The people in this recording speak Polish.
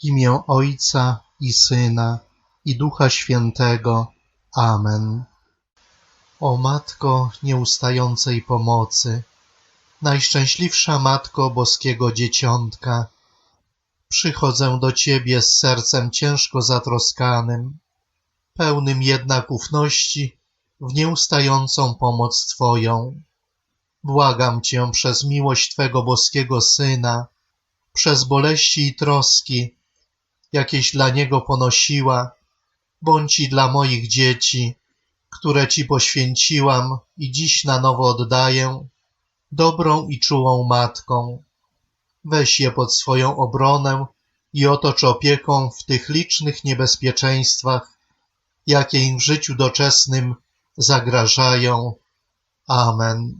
W imię Ojca i Syna i Ducha Świętego. Amen. O Matko nieustającej pomocy, Najszczęśliwsza Matko Boskiego Dzieciątka, przychodzę do Ciebie z sercem ciężko zatroskanym, pełnym jednak ufności w nieustającą pomoc Twoją. Błagam Cię przez miłość Twego boskiego Syna, przez boleści i troski, jakieś dla Niego ponosiła, bądź i dla moich dzieci, które Ci poświęciłam i dziś na nowo oddaję, dobrą i czułą Matką. Weź je pod swoją obronę i otocz opieką w tych licznych niebezpieczeństwach, jakie im w życiu doczesnym zagrażają. Amen.